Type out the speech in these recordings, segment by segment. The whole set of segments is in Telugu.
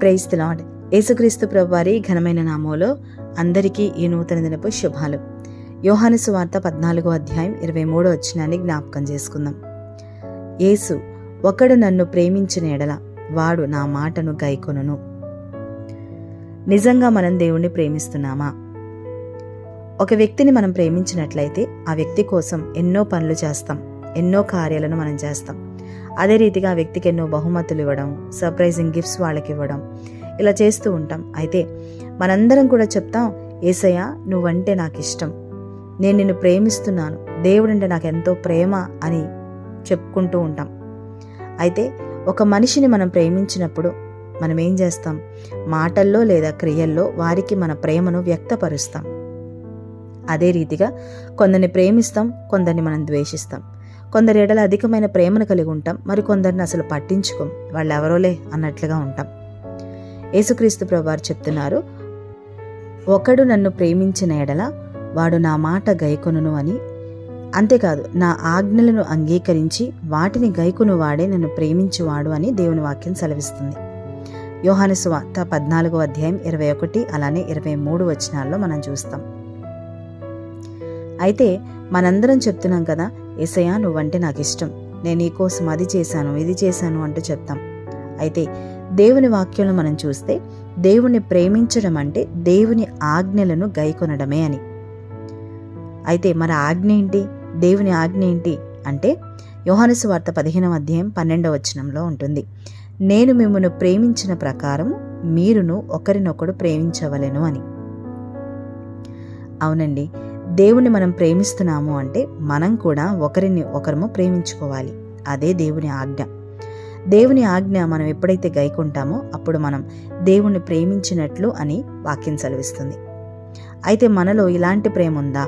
ప్రైజ్ ది లాడ్ యేసుక్రీస్తు ప్రభువారి ఘనమైన నామంలో అందరికీ ఈ నూతన దినపు శుభాలు. యోహాను సువార్త పద్నాలుగో అధ్యాయం ఇరవై మూడో వచ్చినాన్ని జ్ఞాపకం చేసుకుందాం. యేసు ఒకడు నన్ను ప్రేమించిన ఎడల వాడు నా మాటను గైకొనును. నిజంగా మనం దేవుణ్ణి ప్రేమిస్తున్నామా? ఒక వ్యక్తిని మనం ప్రేమించినట్లయితే ఆ వ్యక్తి కోసం ఎన్నో పనులు చేస్తాం ఎన్నో కార్యాలను మనం చేస్తాం. అదే రీతిగా ఆ వ్యక్తికి ఎన్నో బహుమతులు ఇవ్వడం సర్ప్రైజింగ్ గిఫ్ట్స్ వాళ్ళకి ఇవ్వడం ఇలా చేస్తూ ఉంటాం. అయితే మనందరం కూడా చెప్తాం ఏసయ్య నువ్వంటే నాకు ఇష్టం నేను నిన్ను ప్రేమిస్తున్నాను. దేవుడంటే నాకు ఎంతో ప్రేమ అని చెప్పుకుంటూ ఉంటాం. అయితే ఒక మనిషిని మనం ప్రేమించినప్పుడు మనం ఏం చేస్తాం? మాటల్లో లేదా క్రియల్లో వారికి మన ప్రేమను వ్యక్తపరుస్తాం. అదే రీతిగా కొందరిని ప్రేమిస్తాం కొందరిని మనం ద్వేషిస్తాం. కొందరి ఎడల అధికమైన ప్రేమను కలిగి ఉంటాం మరికొందరిని అసలు పట్టించుకోం. వాళ్ళెవరోలే అన్నట్లుగా ఉంటాం. యేసుక్రీస్తు ప్రభువారు చెప్తున్నారు ఒకడు నన్ను ప్రేమించిన ఎడల వాడు నా మాట గైకొనును అని. అంతేకాదు నా ఆజ్ఞలను అంగీకరించి వాటిని గైకును వాడే నన్ను ప్రేమించువాడు అని దేవుని వాక్యం సెలవిస్తుంది. యోహాను సువార్త పద్నాలుగో అధ్యాయం ఇరవై ఒకటి అలానే ఇరవై మూడు వచనాల్లో మనం చూస్తాం. అయితే మనందరం చెప్తున్నాం కదా ఏసయ్యా నువ్వంటే నాకు ఇష్టం నేను నీ కోసం అది చేశాను ఇది చేశాను అంటూ చెప్తాం. అయితే దేవుని వాక్యంలో మనం చూస్తే దేవుణ్ణి ప్రేమించడం అంటే దేవుని ఆజ్ఞలను గైకొనడమే అని. అయితే మన ఆజ్ఞ ఏంటి? దేవుని ఆజ్ఞ ఏంటి? అంటే యోహానసు వార్త పదిహేనవ అధ్యాయం పన్నెండవ వచనంలో ఉంటుంది. నేను మిమ్మల్ని ప్రేమించిన ప్రకారం మీరును ఒకరినొకడు ప్రేమించవలెను అని. అవునండి దేవుని మనం ప్రేమిస్తున్నాము అంటే మనం కూడా ఒకరిని ఒకరము ప్రేమించుకోవాలి. అదే దేవుని ఆజ్ఞ. దేవుని ఆజ్ఞ మనం ఎప్పుడైతే గైకుంటామో అప్పుడు మనం దేవుణ్ణి ప్రేమించినట్లు అని వాక్యం సెలవిస్తుంది. అయితే మనలో ఇలాంటి ప్రేమ ఉందా?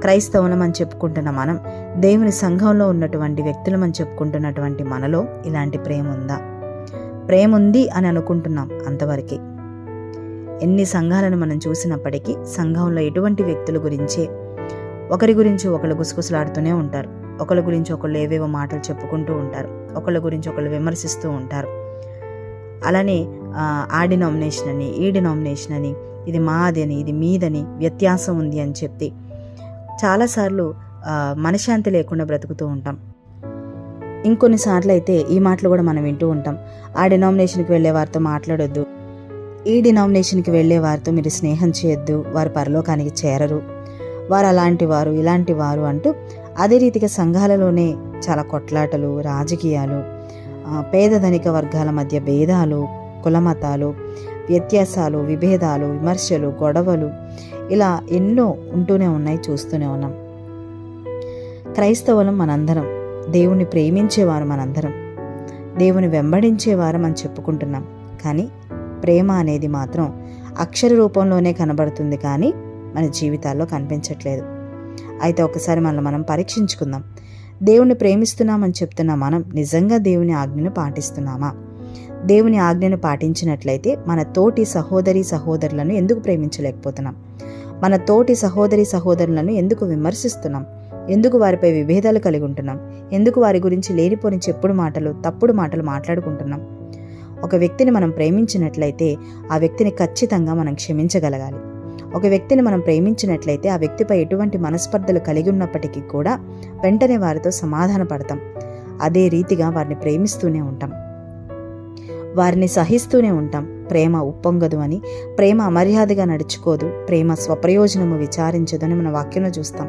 క్రైస్తవులమని చెప్పుకుంటున్న మనం దేవుని సంఘంలో ఉన్నటువంటి వ్యక్తులమని చెప్పుకుంటున్నటువంటి మనలో ఇలాంటి ప్రేమ ఉందా? ప్రేమ ఉంది అని అనుకుంటున్నాం అంతవరకే. ఎన్ని సంఘాలను మనం చూసినప్పటికీ సంఘంలో ఎటువంటి వ్యక్తుల గురించే ఒకరి గురించి ఒకళ్ళు గుసగుసలాడుతూనే ఉంటారు. ఒకళ్ళ గురించి ఒకళ్ళు ఏవేవో మాటలు చెప్పుకుంటూ ఉంటారు. ఒకళ్ళ గురించి ఒకళ్ళు విమర్శిస్తూ ఉంటారు. అలానే ఆ డినామినేషన్ అని ఈ డినామినేషన్ అని ఇది మాది అని ఇది మీదని వ్యత్యాసం ఉంది అని చెప్పి చాలాసార్లు మనశ్శాంతి లేకుండా బ్రతుకుతూ ఉంటాం. ఇంకొన్నిసార్లు అయితే ఈ మాటలు కూడా మనం వింటూ ఉంటాం. ఆ డినామినేషన్కి వెళ్ళే వారితో మాట్లాడొద్దు. ఈ డినామినేషన్కి వెళ్ళే వారితో మీరు స్నేహం చేయొద్దు వారు పరలోకానికి చేరరు. వారు అలాంటి వారు ఇలాంటి వారు అంటూ అదే రీతిగా సంఘాలలోనే చాలా కొట్లాటలు రాజకీయాలు పేద ధనిక వర్గాల మధ్య భేదాలు కులమతాలు వ్యత్యాసాలు విభేదాలు విమర్శలు గొడవలు ఇలా ఎన్నో ఉంటూనే ఉన్నాయి చూస్తూనే ఉన్నాం. క్రైస్తవులం మనందరం దేవుని ప్రేమించేవారు మనందరం దేవుని వెంబడించేవారు మనం చెప్పుకుంటున్నాం. కానీ ప్రేమ అనేది మాత్రం అక్షర రూపంలోనే కనబడుతుంది కానీ మన జీవితాల్లో కనిపించట్లేదు. అయితే ఒకసారి మనం మనం పరీక్షించుకుందాం. దేవుని ప్రేమిస్తున్నామని చెప్తున్న మనం నిజంగా దేవుని ఆజ్ఞను పాటిస్తున్నామా? దేవుని ఆజ్ఞను పాటించినట్లయితే మన తోటి సహోదరి సహోదరులను ఎందుకు ప్రేమించలేకపోతున్నాం? మన తోటి సహోదరి సహోదరులను ఎందుకు విమర్శిస్తున్నాం? ఎందుకు వారిపై విభేదాలు కలిగి ఉంటున్నాం? ఎందుకు వారి గురించి లేనిపోని చెప్పుడు మాటలు తప్పుడు మాటలు మాట్లాడుకుంటున్నాం? ఒక వ్యక్తిని మనం ప్రేమించినట్లయితే ఆ వ్యక్తిని ఖచ్చితంగా మనం క్షమించగలగాలి. ఒక వ్యక్తిని మనం ప్రేమించినట్లయితే ఆ వ్యక్తిపై ఎటువంటి మనస్పర్ధలు కలిగి ఉన్నప్పటికీ కూడా వెంటనే వారితో సమాధాన పడతాం. అదే రీతిగా వారిని ప్రేమిస్తూనే ఉంటాం. వారిని సహిస్తూనే ఉంటాం. ప్రేమ ఉప్పొంగదు అని ప్రేమ అమర్యాదగా నడుచుకోదు ప్రేమ స్వప్రయోజనము విచారించదు అని మన వాక్యంలో చూస్తాం.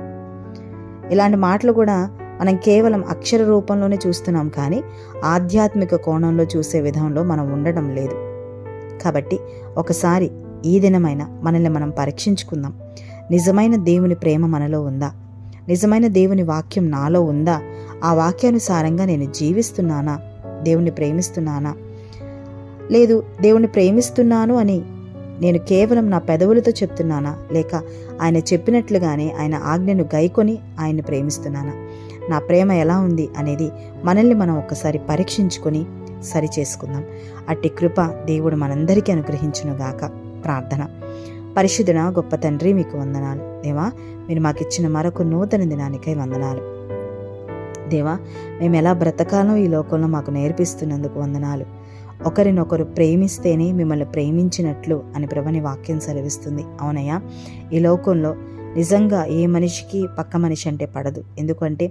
ఇలాంటి మాటలు కూడా మనం కేవలం అక్షర రూపంలోనే చూస్తున్నాం కానీ ఆధ్యాత్మిక కోణంలో చూసే విధంలో మనం ఉండడం లేదు. కాబట్టి ఒకసారి ఈ దినమైన మనల్ని మనం పరీక్షించుకుందాం. నిజమైన దేవుని ప్రేమ మనలో ఉందా? నిజమైన దేవుని వాక్యం నాలో ఉందా? ఆ వాక్యానుసారంగా నేను జీవిస్తున్నానా? దేవుణ్ణి ప్రేమిస్తున్నానా? లేదు దేవుణ్ణి ప్రేమిస్తున్నాను అని నేను కేవలం నా పెదవులతో చెప్తున్నానా? లేక ఆయన చెప్పినట్లుగానే ఆయన ఆజ్ఞను గైకొని ఆయన్ని ప్రేమిస్తున్నానా? నా ప్రేమ ఎలా ఉంది అనేది మనల్ని మనం ఒక్కసారి పరీక్షించుకొని సరి చేసుకుందాం. అట్టి కృప దేవుడు మనందరికీ అనుగ్రహించునుగాక. ప్రార్థన. పరిశుద్ధున గొప్ప తండ్రి మీకు వందనాలు. దేవా మీరు మాకు ఇచ్చిన మరొక నూతన దినానికై వందనాలు. దేవా మేము ఎలా బ్రతకాలో ఈ లోకంలో మాకు నేర్పిస్తున్నందుకు వందనాలు. ఒకరినొకరు ప్రేమిస్తేనే మిమ్మల్ని ప్రేమించినట్లు అని ప్రభని వాక్యం సెలవిస్తుంది. అవునయ్యా ఈ లోకంలో నిజంగా ఏ మనిషికి పక్క మనిషి అంటే పడదు. ఎందుకంటే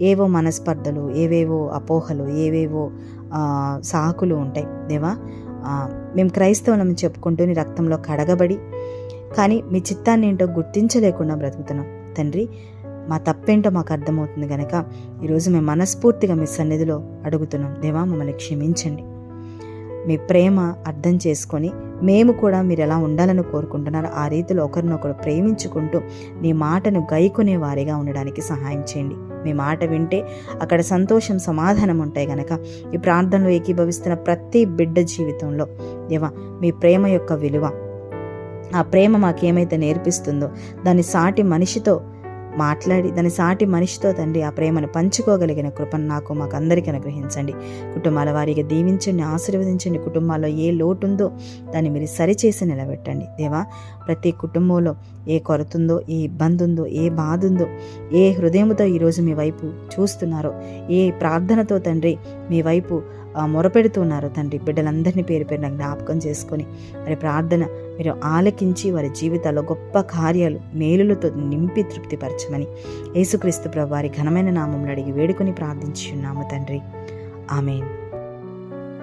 ఏవో మనస్పర్ధలు ఏవేవో అపోహలు ఏవేవో సాకులు ఉంటాయి. దేవా? మేము క్రైస్తవులం చెప్పుకుంటూ నీ రక్తంలో కడగబడి కానీ మీ చిత్తాన్ని ఏంటో గుర్తించలేకుండా బ్రతుకుతున్నాం. తండ్రి మా తప్పేంటో మాకు అర్థమవుతుంది కనుక ఈరోజు మేము మనస్ఫూర్తిగా మీ సన్నిధిలో అడుగుతున్నాం. దేవా మమ్మల్ని క్షమించండి. మీ ప్రేమ అర్థం చేసుకొని మేము కూడా మీరు ఎలా ఉండాలని కోరుకుంటున్నారో ఆ రీతిలో ఒకరినొకరు ప్రేమించుకుంటూ నీ మాటను గైకునే వారిగా ఉండడానికి సహాయం చేయండి. మీ మాట వింటే అక్కడ సంతోషం సమాధానం ఉంటాయి గనక. ఈ ప్రార్థనలో ఏకీభవిస్తున్న ప్రతి బిడ్డ జీవితంలో దేవా మీ ప్రేమ యొక్క విలువ ఆ ప్రేమ మాకేమైతే నేర్పిస్తుందో దాని సాటి మనిషితో మాట్లాడి దాని సాటి మనిషితో తండ్రి ఆ ప్రేమను పంచుకోగలిగిన కృపను నాకు మాకు అందరికీ అనుగ్రహించండి. కుటుంబాల వారిగా దీవించండి ఆశీర్వదించండి. కుటుంబాల్లో ఏ లోటు ఉందో దాన్ని మీరు సరిచేసి నిలబెట్టండి. దేవా ప్రతి కుటుంబంలో ఏ కొరత ఉందో ఏ ఇబ్బంది ఉందో ఏ బాధ ఉందో ఏ హృదయంతో ఈరోజు మీ వైపు చూస్తున్నారో ఏ ప్రార్థనతో తండ్రి మీ వైపు మొరపెడుతున్నారు తండ్రి బిడ్డలందరినీ పేరు పేరున జ్ఞాపకం చేసుకొని మరి ప్రార్థన మీరు ఆలకించి వారి జీవితాల్లో గొప్ప కార్యాలు మేలులతో నింపి తృప్తిపరచమని యేసుక్రీస్తు ప్రభు వారి ఘనమైన నామంలో అడిగి వేడుకొని ప్రార్థించున్నాము తండ్రి. ఆమెన్.